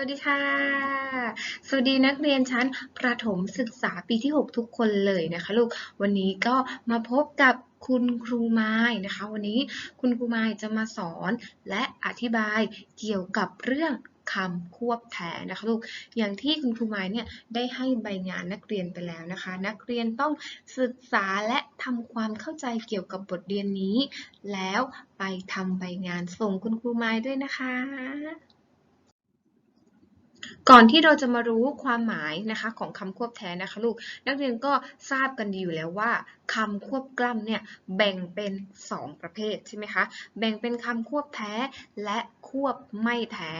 วัสดีค่ะ สวัสดีนักเรียนชั้นประถมศึกษาปีที่ 6 ทุกคนเลยนะคะลูก วันนี้ก็มาพบกับคุณครูไม้นะคะ วันนี้คุณครูไม้จะมาสอนและอธิบายเกี่ยวกับเรื่องคำควบแถนะคะลูก อย่างที่คุณครูไม้เนี่ยได้ให้ใบงานนักเรียนไปแล้วนะคะ นักเรียนต้องศึกษาและทำความเข้าใจเกี่ยวกับบทเรียนนี้ แล้วไปทำใบงานส่งคุณครูไม้ด้วยนะคะ ก่อนที่เราจะมารู้ความหมายนะคะของคำควบแท้นะคะลูก นักเรียนก็ทราบกันดีอยู่แล้วว่าคำควบกล้ำเนี่ยแบ่งเป็น 2 ประเภทใช่ไหมคะ แบ่งเป็นคำควบแท้และควบไม่แท้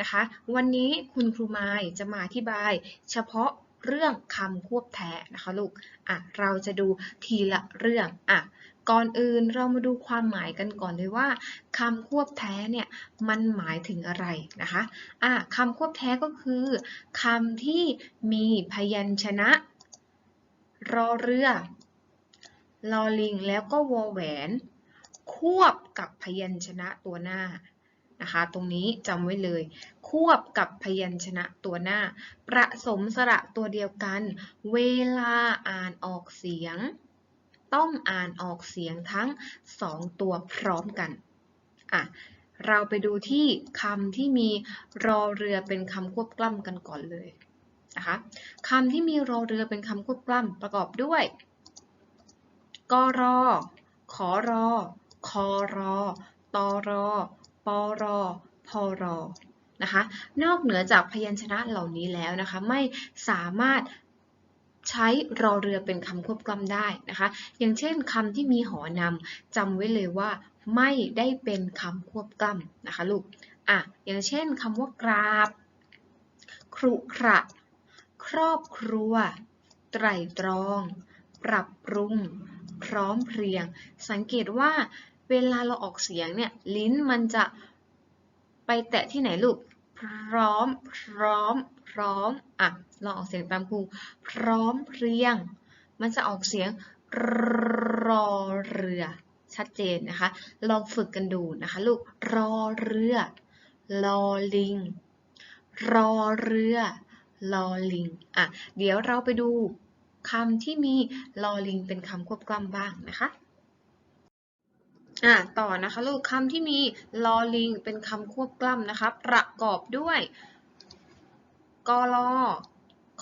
นะคะ วันนี้คุณครูไมยจะมาอธิบาย เฉพาะเรื่องคำควบแท้นะคะลูก อะ เราจะดูทีละเรื่อง อะ ก่อนอื่นเรามาดูความหมายกันก่อนเลยว่าคำควบแท้เนี่ยมันหมายถึงอะไรนะคะอะคำควบแท้ก็คือคำที่มีพยัญชนะ รอเรือ ลอลิง แล้วก็วอแหวน ควบกับพยัญชนะตัวหน้านะคะ ตรงนี้จำไว้เลย ควบกับพยัญชนะตัวหน้า ประสมสระตัวเดียวกัน เวลาอ่านออกเสียง ต้องอ่านออกเสียงทั้งสองตัวพร้อมกันอะเราไปดูที่คำที่มีรอเรือเป็นคำควบกล้ำกันก่อนเลยนะคะคำที่มีรอเรือเป็นคำควบกล้ำประกอบด้วยกรอขอรอคอรอตอรอปอรอพอรอนะคะ นอกเหนือจากพยัญชนะเหล่านี้แล้วนะคะ ไม่สามารถ ใช้รอเรือเป็นคำควบกล้ำได้นะคะ อย่างเช่นคำที่มีหอนำจำไว้เลยว่า ไม่ได้เป็นคำควบกล้ำนะคะลูกอะอย่างเช่นคำว่ากราบ ครุขระ ครอบครัว ไตรตรอง ปรับปรุง พร้อมเพรียง สังเกตว่าเวลาเราออกเสียงเนี่ยลิ้นมันจะไปแตะที่ไหนลูก พร้อม พร้อม พร้อมอะลองออกเสียงตามครูพร้อมเพรียง มันจะออกเสียงรอเรือชัดเจนนะคะ ลองฝึกกันดูนะคะ ลูกรอเรือลอลิง รอเรือลอลิงอะเดี๋ยวเราไปดูคำที่มีลอลิงเป็นคำควบกล้ำบ้างนะคะอะต่อนะคะลูกคำที่มีลอลิงเป็นคำควบกล้ำนะคะ ประกอบด้วย กลอ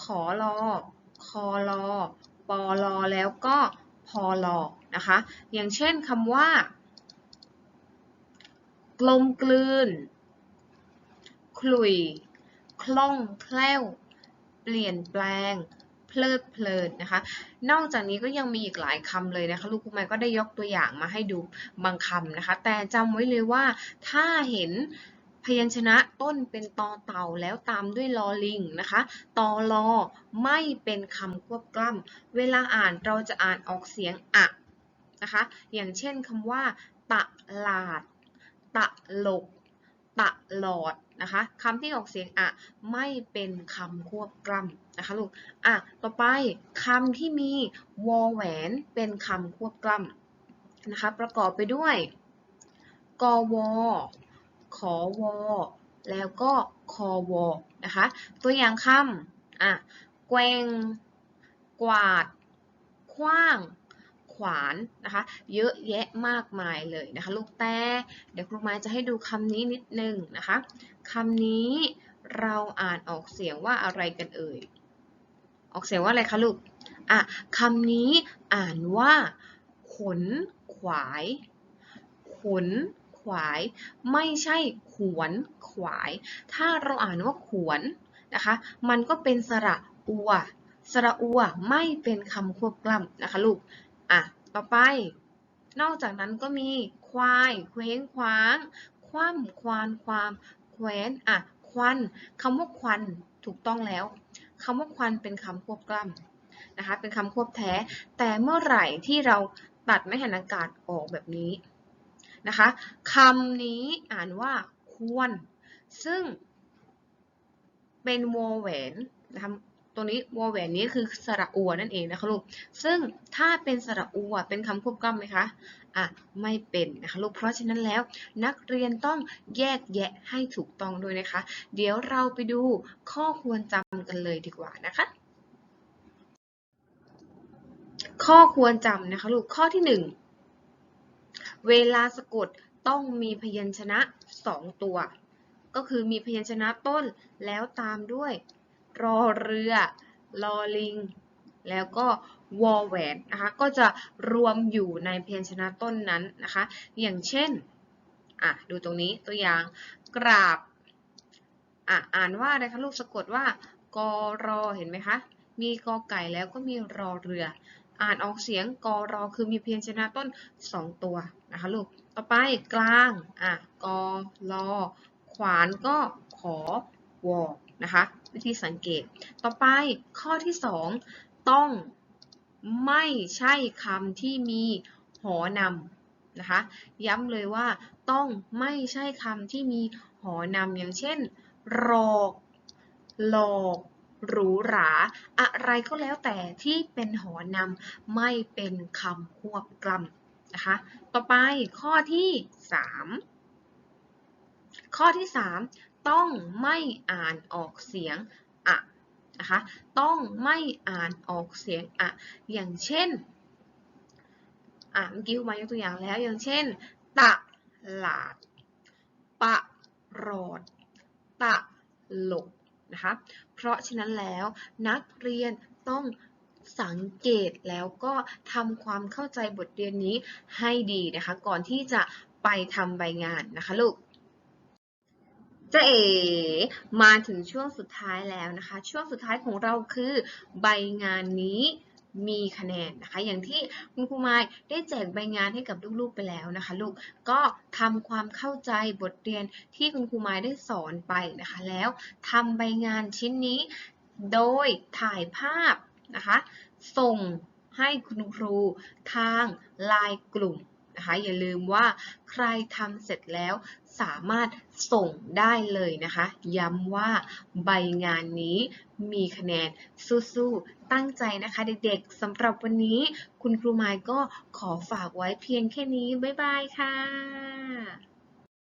ขอลอคอลอปอลอแล้วก็พอลอนะคะ อย่างเช่นคำว่า กลมกลืนขลุย คล่องแคล่ว เปลี่ยนแปลง เพลิดเพลินนะคะ นอกจากนี้ก็ยังมีอีกหลายคำเลยนะคะ ลูกคุณแม่ก็ได้ยกตัวอย่างมาให้ดูบางคำนะคะ แต่จำไว้เลยว่าถ้าเห็น พยัญชนะต้นเป็นตอเต่าแล้วตามด้วยลอลิงนะคะตอลอไม่เป็นคำควบกล้ำเวลาอ่านเราจะอ่านออกเสียงอะนะคะ อย่างเช่นคำว่าตะลาด ตะหลก ตะหลอดนะคะคำที่ออกเสียงอะไม่เป็นคำควบกล้ำนะคะลูกอะต่อไปคำที่มีวอแหวนเป็นคำควบกล้ำนะคะ ประกอบไปด้วยกอว ขอวอแล้วก็คอวอนะคะ ตัวอย่างคำอะแกวงกวาดขว้าง ขวานนะคะ เยอะแยะมากมายเลยนะคะ ลูกแต่เดี๋ยวครูไม้จะให้ดูคำนี้นิดนึงนะคะคำนี้เราอ่านออกเสียงว่าอะไรกันเอ่ย ออกเสียงว่าอะไรคะลูก อะคำนี้อ่านว่า ขน ขวาย ขน ขวาย ไม่ใช่ขวนขวาย ถ้าเราอ่านว่าขวนนะคะ มันก็เป็นสระอัว สระอัวไม่เป็นคำควบกล้ำนะคะลูก อะ ต่อไป นอกจากนั้นก็มีควาย เคว้งคว้าง คว่ำควานความแคว้นอะ ควันคำว่าควันถูกต้องแล้วคำว่าควันเป็นคำควบกล้ำนะคะ เป็นคำควบแท้ แต่เมื่อไหร่ที่เราตัดไม่หันอากาศออกแบบนี้ นะคะคำนี้อ่านว่าควร ซึ่งเป็นวอแหวนนะคะตัวนี้วอแหวนนี้คือสระอัวนั่นเองนะคะลูก ซึ่งถ้าเป็นสระอัวเป็นคำควบกล้ำไหมคะ อะ ไม่เป็นนะคะลูก เพราะฉะนั้นแล้วนักเรียนต้องแยกแยะให้ถูกต้องด้วยนะคะ เดี๋ยวเราไปดูข้อควรจำกันเลยดีกว่านะคะ ข้อควรจำนะคะลูก ข้อที่หนึ่ง เวลาสะกดต้องมีพยัญชนะสองตัว ก็คือมีพยัญชนะต้นแล้วตามด้วย รอเรือลอลิง แล้วก็วอแหวนนะคะ ก็จะรวมอยู่ในพยัญชนะต้นนั้นนะคะ อย่างเช่น อะ ดูตรงนี้ตัวอย่างกราบ อะ อ่านว่าอะไรคะลูกสะกดว่ากอรอเห็นไหมคะ มีกอไก่แล้วก็มีรอเรือ อ่านออกเสียงกอรอคือมีพยัญชนะต้น 2 ตัว นะคะลูก ต่อไปกลาง อะ กอรอขวานก็ขอวอนะคะ วิธีสังเกต ต่อไปข้อที่ 2 ต้องไม่ใช่คำที่มีหอนำนะคะ ย้ำเลยว่าต้องไม่ใช่คำที่มีหอนำอย่างเช่น รอกหลอกหรูหรา อะไรก็แล้วแต่ที่เป็นหอนำไม่เป็นคำควบกล้ำ นะคะ ต่อไปข้อที่ 3 ข้อที่ 3 ต้องไม่อ่านออกเสียงอะนะคะ ต้องไม่อ่านออกเสียงอะ อย่างเช่นอะเมื่อกี้ครูมายกตัวอย่างแล้ว อย่างเช่น ตะหลาด ปะรอด ตะหลกนะคะ เพราะฉะนั้นแล้วนักเรียนต้อง สังเกตแล้วก็ทำความเข้าใจบทเรียนนี้ให้ดีนะคะ ก่อนที่จะไปทำใบงานนะคะลูกจ๊เอ๋มาถึงช่วงสุดท้ายแล้วนะคะ ช่วงสุดท้ายของเราคือใบงานนี้มีคะแนนนะคะ อย่างที่คุณครูไม้ได้แจกใบงานให้กับลูกๆไปแล้วนะคะ ลูกก็ทำความเข้าใจบทเรียนที่คุณครูไม้ได้สอนไปนะคะ แล้วทำใบงานชิ้นนี้ โดยถ่ายภาพ นะคะ ส่งให้คุณครูทางไลน์กลุ่มนะคะอย่าลืมว่าใครทำเสร็จแล้วสามารถส่งได้เลยนะคะ ย้ำว่าใบงานนี้มีคะแนนสู้ๆ ตั้งใจนะคะเด็กๆสำหรับวันนี้คุณครูไมายก็ขอฝากไว้เพียงแค่นี้ บ๊ายบายค่ะ